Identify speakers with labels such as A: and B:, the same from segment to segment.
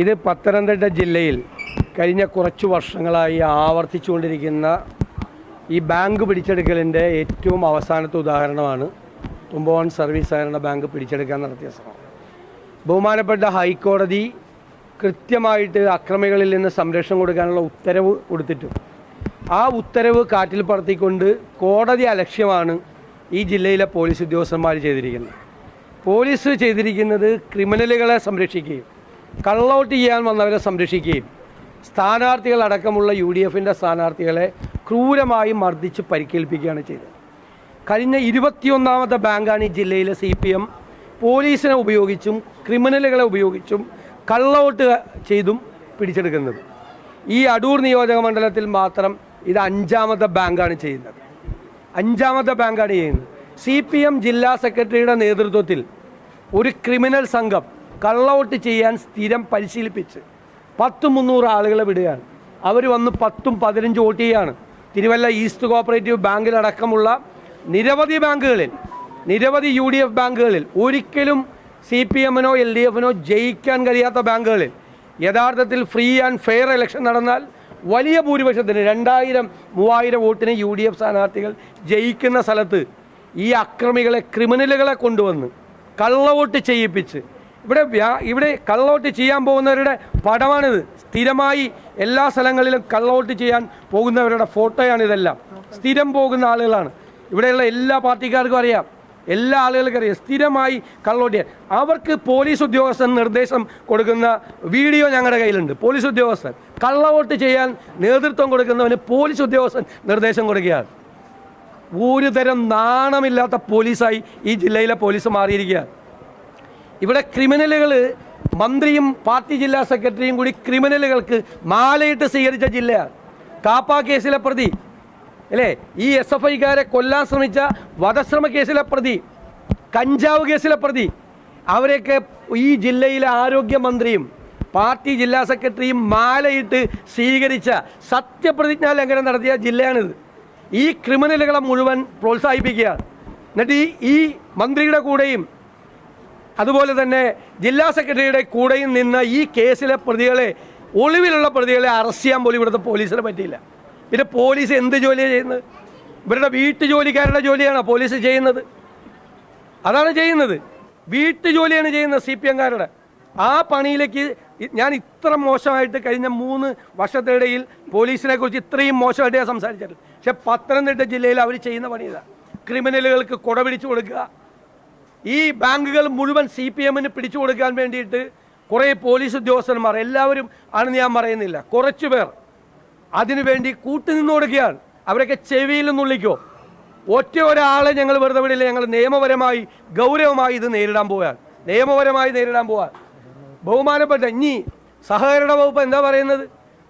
A: ഇത് പത്തനംതിട്ട ജില്ലയിൽ കഴിഞ്ഞ കുറച്ച് വർഷങ്ങളായി ആവർത്തിച്ചുകൊണ്ടിരിക്കുന്ന ഈ ബാങ്ക് പിടിച്ചെടുക്കലിന്റെ ഏറ്റവും അവസാനത്തെ ഉദാഹരണമാണ് തുമ്പോൺ സർവീസ് സഹകരണ ബാങ്ക് പിടിച്ചെടുക്കാൻ നടത്തിയ ശ്രമം. ബഹുമാനപ്പെട്ട ഹൈക്കോടതി കൃത്യമായിട്ട് അക്രമികളിൽ നിന്ന് സംരക്ഷണം കൊടുക്കാനുള്ള ഉത്തരവ് കൊടുത്തിട്ടും. ആ ഉത്തരവ് കാറ്റിൽ പറത്തിക്കൊണ്ട് കോടതി അലക്ഷ്യമാണ് ഈ ജില്ലയിലെ പോലീസ് ഉദ്യോഗസ്ഥന്മാർ ചെയ്തിരിക്കുന്നത്. പോലീസ് ചെയ്തിരിക്കുന്നത് ക്രിമിനലുകളെ സംരക്ഷിക്കുകയും കള്ളവോട്ട് ചെയ്യാൻ വന്നവരെ സംരക്ഷിക്കുകയും സ്ഥാനാർത്ഥികളടക്കമുള്ള യു ഡി എഫിന്റെ സ്ഥാനാർത്ഥികളെ ക്രൂരമായി മർദ്ദിച്ച് പരിക്കേൽപ്പിക്കുകയാണ് ചെയ്തത്. കഴിഞ്ഞ ഇരുപത്തിയൊന്നാമത്തെ ബാങ്കാണ് ഈ ജില്ലയിലെ സി പി എം. പോലീസിനെ ഉപയോഗിച്ചും ക്രിമിനലുകളെ ഉപയോഗിച്ചും കള്ളവോട്ട് ചെയ്തും പിടിച്ചെടുക്കുന്നത്. ഈ അടൂർ നിയോജക മണ്ഡലത്തിൽ മാത്രം ഇത് അഞ്ചാമത്തെ ബാങ്കാണ് ചെയ്യുന്നത്. അഞ്ചാമത്തെ ബാങ്കാണ് ചെയ്യുന്നത്. സി പി എം ജില്ലാ സെക്രട്ടറിയുടെ നേതൃത്വത്തിൽ ഒരു ക്രിമിനൽ സംഘം കള്ളവോട്ട് ചെയ്യാൻ സ്ഥിരം പരിശീലിപ്പിച്ച് പത്ത് മുന്നൂറ് ആളുകളെ വിടുകയാണ്. അവർ വന്ന് പത്തും പതിനഞ്ചും വോട്ട് ചെയ്യാണ്. തിരുവല്ല ഈസ്റ്റ് കോപ്പറേറ്റീവ് ബാങ്കിലടക്കമുള്ള നിരവധി ബാങ്കുകളിൽ നിരവധി യു ഡി എഫ് ബാങ്കുകളിൽ ഒരിക്കലും സി പി എമ്മിനോ എൽ ഡി എഫിനോ ജയിക്കാൻ കഴിയാത്ത ബാങ്കുകളിൽ യഥാർത്ഥത്തിൽ ഫ്രീ ആൻഡ് ഫെയർ ഇലക്ഷൻ നടന്നാൽ വലിയ ഭൂരിപക്ഷത്തിന് രണ്ടായിരം മൂവായിരം വോട്ടിന് യു ഡി എഫ് സ്ഥാനാർത്ഥികൾ ജയിക്കുന്ന സ്ഥലത്ത് ഈ അക്രമികളെ ക്രിമിനലുകളെ കൊണ്ടുവന്ന് കള്ളവോട്ട് ചെയ്യിപ്പിച്ച് ഇവിടെ ഇവിടെ കള്ളവോട്ട് ചെയ്യാൻ പോകുന്നവരുടെ പടമാണിത്. സ്ഥിരമായി എല്ലാ സ്ഥലങ്ങളിലും കള്ളവോട്ട് ചെയ്യാൻ പോകുന്നവരുടെ ഫോട്ടോയാണ് ഇതെല്ലാം. സ്ഥിരം പോകുന്ന ആളുകളാണ്. ഇവിടെയുള്ള എല്ലാ പാർട്ടിക്കാർക്കും അറിയാം. എല്ലാ ആളുകൾക്കും അറിയാം. സ്ഥിരമായി കള്ളവോട്ട് ചെയ്യാൻ. അവർക്ക് പോലീസ് ഉദ്യോഗസ്ഥൻ നിർദ്ദേശം കൊടുക്കുന്ന വീഡിയോ ഞങ്ങളുടെ കയ്യിലുണ്ട്. പോലീസ് ഉദ്യോഗസ്ഥൻ. കള്ളവോട്ട് ചെയ്യാൻ നേതൃത്വം കൊടുക്കുന്നവന് പോലീസ് ഉദ്യോഗസ്ഥൻ നിർദ്ദേശം കൊടുക്കുകയാണ്. ഒരു തരം നാണമില്ലാത്ത പോലീസായി ഈ ജില്ലയിലെ പോലീസ് മാറിയിരിക്കുകയാണ്. ഇവിടെ ക്രിമിനലുകൾ മന്ത്രിയും പാർട്ടി ജില്ലാ സെക്രട്ടറിയും കൂടി ക്രിമിനലുകൾക്ക് മാലയിട്ട് സ്വീകരിച്ച ജില്ലയാണ് കാപ്പ കേസിലെ പ്രതി. അല്ലേ? ഈ എസ് എഫ് ഐക്കാരെ കൊല്ലാൻ ശ്രമിച്ച വധശ്രമ കേസിലെ പ്രതി കഞ്ചാവ് കേസിലെ പ്രതി അവരെയൊക്കെ ഈ ജില്ലയിലെ ആരോഗ്യമന്ത്രിയും പാർട്ടി ജില്ലാ സെക്രട്ടറിയും മാലയിട്ട് സ്വീകരിച്ച സത്യപ്രതിജ്ഞാ ലംഘനം നടത്തിയ ജില്ലയാണിത്. ഈ ക്രിമിനലുകളെ മുഴുവൻ പ്രോത്സാഹിപ്പിക്കുക. എന്നിട്ട് ഈ മന്ത്രിയുടെ കൂടെയും അതുപോലെ തന്നെ ജില്ലാ സെക്രട്ടറിയുടെ കൂടെയും നിന്ന് ഈ കേസിലെ പ്രതികളെ ഒളിവിലുള്ള പ്രതികളെ അറസ്റ്റ് ചെയ്യാൻ പോലും ഇവിടുത്തെ പോലീസിന് പറ്റിയില്ല. പിന്നെ പോലീസ് എന്ത് ജോലിയാണ് ചെയ്യുന്നത്? ഇവരുടെ വീട്ടു ജോലിക്കാരുടെ ജോലിയാണ് പോലീസ് ചെയ്യുന്നത്? അതാണ് ചെയ്യുന്നത്. വീട്ടു ജോലിയാണ് ചെയ്യുന്നത് സി പി എംകാരുടെ. ആ പണിയിലേക്ക് ഞാൻ ഇത്ര മോശമായിട്ട് കഴിഞ്ഞ മൂന്ന് വർഷത്തിനിടയിൽ പോലീസിനെ കുറിച്ച് ഇത്രയും മോശമായിട്ട് ഞാൻ സംസാരിച്ചിട്ടില്ല പക്ഷെ പത്തനംതിട്ട ജില്ലയിൽ അവർ ചെയ്യുന്ന പണി ഇതാണ് ക്രിമിനലുകൾക്ക് കുട പിടിച്ചു കൊടുക്കുക. ഈ ബാങ്കുകൾ മുഴുവൻ സി പി എമ്മിന് പിടിച്ചു കൊടുക്കാൻ വേണ്ടിയിട്ട് കുറേ പോലീസ് ഉദ്യോഗസ്ഥന്മാർ എല്ലാവരും ആണെന്ന് ഞാൻ പറയുന്നില്ല. കുറച്ചു പേർ അതിനുവേണ്ടി കൂട്ടുനിന്ന് കൊടുക്കുകയാണ്. അവരൊക്കെ ചെവിയിൽ നിന്നുള്ളിക്കോ ഒറ്റ ഒരാളെ ഞങ്ങൾ വെറുതെ വിടില്ല. ഞങ്ങൾ നിയമപരമായി ഗൗരവമായി ഇത് നേരിടാൻ പോവുകയാണ്. നിയമപരമായി നേരിടാൻ പോവാൻ ബഹുമാനപ്പെട്ട ഇനി സഹകരണ വകുപ്പ് എന്താ പറയുന്നത്?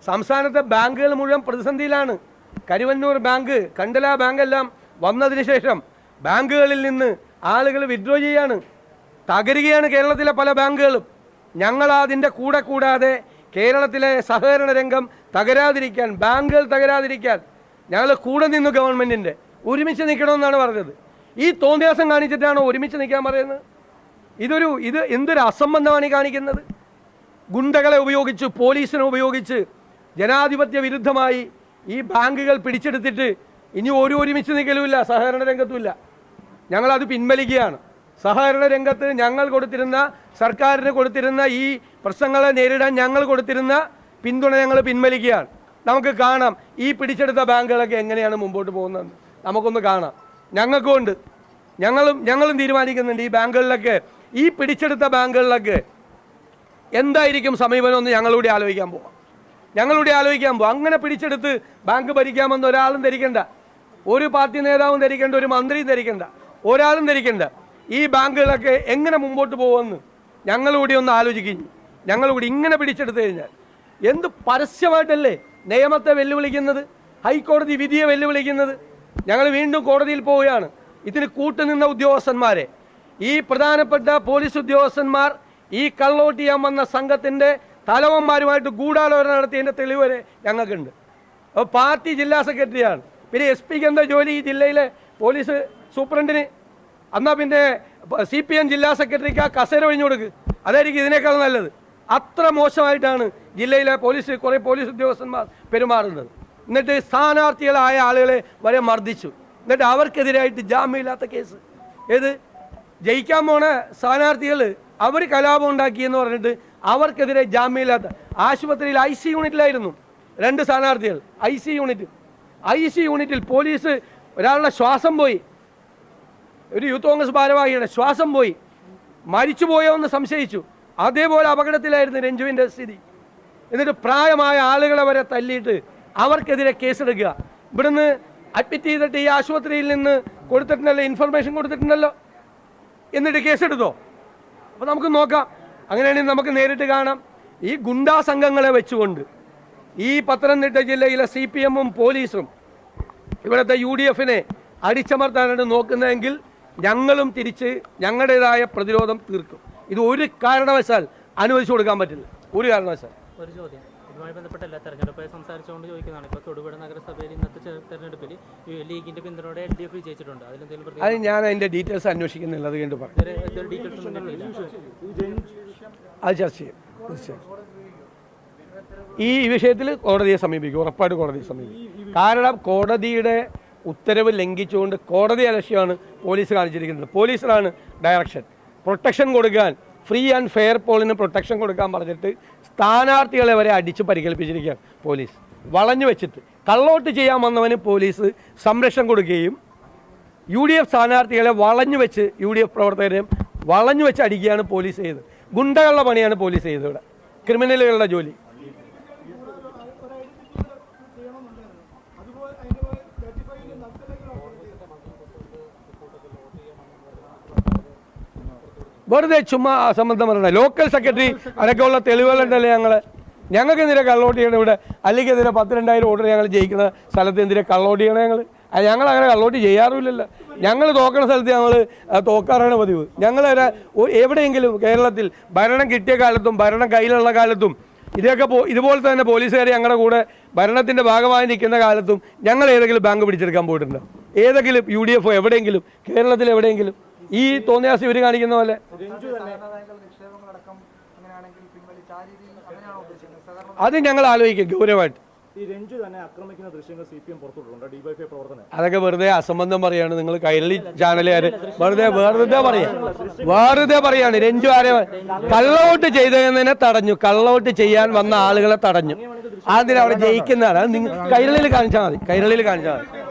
A: സംസ്ഥാനത്തെ ബാങ്കുകൾ മുഴുവൻ പ്രതിസന്ധിയിലാണ്. കരുവന്നൂർ ബാങ്ക് കണ്ടല ബാങ്ക് എല്ലാം വന്നതിന് ശേഷം ബാങ്കുകളിൽ നിന്ന് ആളുകൾ വിഡ്രോ ചെയ്യാണ്. തകരുകയാണ് കേരളത്തിലെ പല ബാങ്കുകളും. ഞങ്ങൾ അതിന്റെ കൂടെ കൂടാതെ കേരളത്തിലെ സഹകരണ രംഗം തകരാതിരിക്കാൻ ബാങ്കുകൾ തകരാതിരിക്കാൻ ഞങ്ങൾ കൂടെ നിന്നു ഗവൺമെന്റിന്റെ ഒരുമിച്ച് നിൽക്കണമെന്നാണ് പറഞ്ഞത്. ഈ തോന്നിയാസം കാണിച്ചിട്ടാണോ ഒരുമിച്ച് നിൽക്കാൻ പറയുന്നത്? ഇതൊരു ഇത് എന്തൊരു അസംബന്ധമാണ് ഈ കാണിക്കുന്നത്? ഗുണ്ടകളെ ഉപയോഗിച്ച് പോലീസിനെ ഉപയോഗിച്ച് ജനാധിപത്യ വിരുദ്ധമായി ഈ ബാങ്കുകൾ പിടിച്ചെടുത്തിട്ട് ഇനി ഒരു ഒരുമിച്ച് നിൽക്കലുമില്ല സഹകരണ രംഗത്തുമില്ല. ഞങ്ങളത് പിൻവലിക്കുകയാണ്. സഹകരണ രംഗത്ത് ഞങ്ങൾ കൊടുത്തിരുന്ന സർക്കാരിന് കൊടുത്തിരുന്ന ഈ പ്രശ്നങ്ങളെ നേരിടാൻ ഞങ്ങൾ കൊടുത്തിരുന്ന പിന്തുണ ഞങ്ങൾ പിൻവലിക്കുകയാണ്. നമുക്ക് കാണാം ഈ പിടിച്ചെടുത്ത ബാങ്കുകളൊക്കെ എങ്ങനെയാണ് മുമ്പോട്ട് പോകുന്നത് നമുക്കൊന്ന് കാണാം. ഞങ്ങൾക്കും ഉണ്ട് ഞങ്ങളും ഞങ്ങളും തീരുമാനിക്കുന്നുണ്ട് ഈ ബാങ്കുകളിലൊക്കെ ഈ പിടിച്ചെടുത്ത ബാങ്കുകളിലൊക്കെ എന്തായിരിക്കും സമീപനം എന്ന് ഞങ്ങളൂടെ ആലോചിക്കാൻ പോവാം. ഞങ്ങളൂടെ ആലോചിക്കാൻ പോവാം. അങ്ങനെ പിടിച്ചെടുത്ത് ബാങ്ക് ഭരിക്കാമെന്ന് ഒരാളും ധരിക്കണ്ട. ഒരു പാർട്ടി നേതാവും ധരിക്കേണ്ട ഒരു മന്ത്രിയും ധരിക്കണ്ട. ഒരാളും ധരിക്കേണ്ട. ഈ ബാങ്കുകളൊക്കെ എങ്ങനെ മുമ്പോട്ട് പോകുമെന്ന് ഞങ്ങളുകൂടി ഒന്ന് ആലോചിക്കും. ഞങ്ങളുകൂടി ഇങ്ങനെ പിടിച്ചെടുത്തു കഴിഞ്ഞാൽ എന്ത് പരസ്യമായിട്ടല്ലേ നിയമത്തെ വെല്ലുവിളിക്കുന്നത്? ഹൈക്കോടതി വിധിയെ വെല്ലുവിളിക്കുന്നത്? ഞങ്ങൾ വീണ്ടും കോടതിയിൽ പോവുകയാണ്. ഇതിന് കൂട്ടുനിന്ന ഉദ്യോഗസ്ഥന്മാരെ. ഈ പ്രധാനപ്പെട്ട പോലീസ് ഉദ്യോഗസ്ഥന്മാർ ഈ കള്ളവോട്ട് ചെയ്യാൻ വന്ന സംഘത്തിന്റെ തലവന്മാരുമായിട്ട് ഗൂഢാലോചന നടത്തിയതിന്റെ തെളിവ് വരെ ഞങ്ങൾക്കുണ്ട്. അപ്പോൾ പാർട്ടി ജില്ലാ സെക്രട്ടറിയാണ്. പിന്നെ എസ് പിക്ക് എന്താ ജോലി? ഈ ജില്ലയിലെ പോലീസ് സൂപ്രണ്ടിന് എന്നാൽ പിന്നെ സി പി എം ജില്ലാ സെക്രട്ടറിക്ക് ആ കസേര ഒഴിഞ്ഞു കൊടുക്ക്. അതായിരിക്കും ഇതിനേക്കാൾ നല്ലത്. അത്ര മോശമായിട്ടാണ് ജില്ലയിലെ പോലീസ് കുറേ പോലീസ് ഉദ്യോഗസ്ഥന്മാർ പെരുമാറുന്നത്. എന്നിട്ട് സ്ഥാനാർത്ഥികളായ ആളുകളെ വരെ മർദ്ദിച്ചു. എന്നിട്ട് അവർക്കെതിരായിട്ട് ജാമ്യമില്ലാത്ത കേസ്. ഏത്? ജയിക്കാൻ പോണ സ്ഥാനാർത്ഥികൾ അവർ കലാപം ഉണ്ടാക്കിയെന്ന് പറഞ്ഞിട്ട് അവർക്കെതിരെ ജാമ്യമില്ലാത്ത ആശുപത്രിയിൽ ഐ സി യൂണിറ്റിലായിരുന്നു രണ്ട് സ്ഥാനാർത്ഥികൾ. I C unit. I C യൂണിറ്റിൽ പോലീസ് ഒരാളുടെ ശ്വാസം പോയി. ഒരു യൂത്ത് കോൺഗ്രസ് ഭാരവാഹിയുടെ ശ്വാസം പോയി. മരിച്ചു പോയോ എന്ന് സംശയിച്ചു. അതേപോലെ അപകടത്തിലായിരുന്നു രഞ്ജുവിന്റെ സ്ഥിതി. എന്നിട്ട് പ്രായമായ ആളുകളെ വരെ തല്ലിയിട്ട് അവർക്കെതിരെ കേസെടുക്കുക. ഇവിടുന്ന് അഡ്മിറ്റ് ചെയ്തിട്ട് ഈ ആശുപത്രിയിൽ നിന്ന് കൊടുത്തിട്ടുണ്ടല്ലോ ഇൻഫർമേഷൻ കൊടുത്തിട്ടുണ്ടല്ലോ. എന്നിട്ട് കേസെടുത്തോ? അപ്പോൾ നമുക്ക് നോക്കാം. അങ്ങനെയാണെങ്കിൽ നമുക്ക് നേരിട്ട് കാണാം. ഈ ഗുണ്ടാ സംഘങ്ങളെ വെച്ചുകൊണ്ട് ഈ പത്തനംതിട്ട ജില്ലയിലെ സി പി എമ്മും പോലീസും ഇവിടുത്തെ യു ഡി എഫിനെ അടിച്ചമർത്താനാണ് നോക്കുന്നതെങ്കിൽ ഞങ്ങളും തിരിച്ച് ഞങ്ങളുടേതായ പ്രതിരോധം തീർക്കും. ഇത് ഒരു കാരണവശാൽ അനുവദിച്ചു കൊടുക്കാൻ പറ്റില്ല. ഒരു കാരണവശാൽ.
B: ഒരു ചോദ്യം. ഇതുമായി ബന്ധപ്പെട്ട എല്ലാ തെരഞ്ഞെടുപ്പായി സംസാരിച്ചുകൊണ്ട് ചോദിക്കുന്നതാണ്. ഇപ്പോൾ തൊടുപുഴ നഗരസഭയിൽ ഇന്നത്തെ തെരഞ്ഞെടുപ്പിൽ ലീഗിന്റെ പിന്തുണയോടെ എൽ ഡി എഫ് വിജയിച്ചിട്ടുണ്ട്. അതിലെന്തെങ്കിലും
A: അത് ഞാൻ അതിന്റെ ഡീറ്റെയിൽസ് അന്വേഷിക്കുന്നില്ല. അത് കണ്ടു
B: പറഞ്ഞു
A: അത് ചർച്ച ചെയ്യും. ഈ വിഷയത്തിൽ കോടതിയെ സമീപിക്കും. ഉറപ്പായിട്ട് കോടതിയെ സമീപിക്കും. കാരണം കോടതിയുടെ ഉത്തരവ് ലംഘിച്ചുകൊണ്ട് കോടതി അലക്ഷ്യമാണ് പോലീസ് കാണിച്ചിരിക്കുന്നത്. പോലീസിലാണ് ഡയറക്ഷൻ പ്രൊട്ടക്ഷൻ കൊടുക്കാൻ ഫ്രീ ആൻഡ് ഫെയർ പോളിന് പ്രൊട്ടക്ഷൻ കൊടുക്കാൻ പറഞ്ഞിട്ട് സ്ഥാനാർത്ഥികളെ വരെ അടിച്ച് പരിക്കേൽപ്പിച്ചിരിക്കുകയാണ് പോലീസ്. വളഞ്ഞു വെച്ചിട്ട്. കള്ളോട്ട് ചെയ്യാൻ വന്നവന് പോലീസ് സംരക്ഷണം കൊടുക്കുകയും യു ഡി എഫ് സ്ഥാനാർത്ഥികളെ വളഞ്ഞു വെച്ച് യു ഡി എഫ് പ്രവർത്തകരെയും വളഞ്ഞു വെച്ച് അടിക്കുകയാണ് പോലീസ് ചെയ്തത്. ഗുണ്ടകളുടെ പണിയാണ് പോലീസ് ചെയ്തത് ഇവിടെ. ക്രിമിനലുകളുടെ ജോലി. വെറുതെ ചുമ്മാ അസംബന്ധം പറയണ ലോക്കൽ സെക്രട്ടറി അതൊക്കെയുള്ള തെളിവുകളുണ്ടല്ലേ ഞങ്ങൾ ഞങ്ങൾക്ക് എന്തിനാ കള്ളോട്ട് ചെയ്യണം ഇവിടെ? അല്ലെങ്കിൽ എന്തിനാ പത്ത് രണ്ടായിരം ഓർഡർ ഞങ്ങൾ ജയിക്കുന്ന സ്ഥലത്ത് എന്തിനാ കള്ളോട്ട് ചെയ്യണം ഞങ്ങൾ ഞങ്ങൾ അങ്ങനെ കള്ളോട്ട് ചെയ്യാറുമില്ലല്ലോ. ഞങ്ങൾ തോക്കണ സ്ഥലത്ത് ഞങ്ങൾ തോക്കാറാണ് പതിവ്. ഞങ്ങൾ എവിടെയെങ്കിലും കേരളത്തിൽ ഭരണം കിട്ടിയ കാലത്തും ഭരണം കയ്യിലുള്ള കാലത്തും ഇതൊക്കെ പോ ഇതുപോലെ തന്നെ പോലീസുകാർ ഞങ്ങളുടെ കൂടെ ഭരണത്തിന്റെ ഭാഗമായി നിൽക്കുന്ന കാലത്തും ഞങ്ങൾ ഏതെങ്കിലും ബാങ്ക് പിടിച്ചെടുക്കാൻ പോയിട്ടുണ്ടോ. ഏതെങ്കിലും യു ഡി എഫ് എവിടെയെങ്കിലും കേരളത്തിൽ എവിടെയെങ്കിലും ഈ തോന്നിയാസം ഇവർ കാണിക്കുന്ന പോലെ. അത് ഞങ്ങൾ ആലോചിക്കും ഗൗരവമായിട്ട്.
C: ഈ രഞ്ജു തന്നെ ആക്രമിക്കുന്ന ദൃശ്യങ്ങൾ സി പി എം പുറത്തുവിട്ടുണ്ട് ഡിവൈഫൈ പ്രവർത്തനം.
A: അതൊക്കെ വെറുതെ അസംബന്ധം പറയാണ് നിങ്ങൾ കൈരളി ചാനലുകാർ വെറുതെ വെറുതെ പറയാ. വെറുതെ പറയാണ് രഞ്ജു ആരെ കള്ളവോട്ട് ചെയ്തതിനെ തടഞ്ഞു കള്ളവോട്ട് ചെയ്യാൻ വന്ന ആളുകളെ തടഞ്ഞു. അതിന് അവിടെ ജയിക്കുന്നതാണ്. നിങ്ങൾ കൈരളിയിൽ കാണിച്ചാൽ മതി കൈരളിയിൽ കാണിച്ചാൽ മതി.